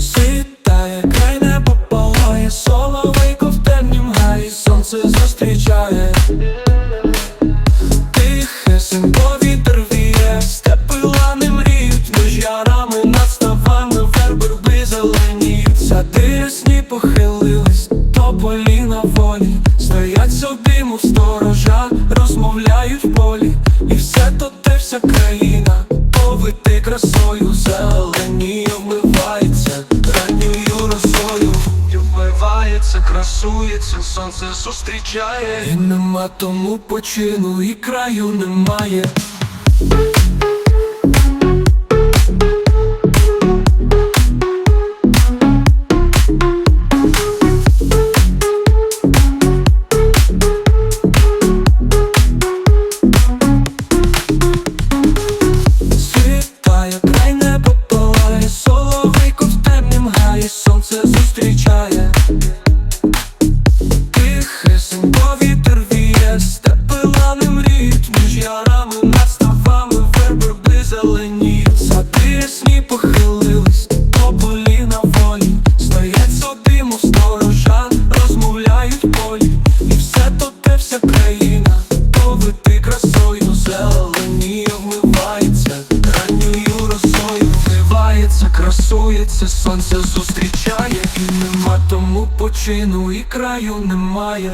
Світає, край небо палає, соловейко в темнім гаї, сонце зустрічає. Тихесенько вітер віє, степи мріють, між ярами над ставами верби зеленіють. Сади ясні похилились, тополі на волі, стоять собі, мов сторожа, розмовляють полі, і все то те вся країна, повити красою, зелені красується, сонце зустрічає, і нема тому почину, і краю немає. Світає, край ярами над ставами верби зеленіють. Сади ясні похилились, тополі на волі, стоять собі, мов сторожа, розмовляють полі, і все то те вся країна, повити красою, зелені вмивається, ранньою росою вмивається, красується, сонце зустрічає, і нема тому почину, і краю немає.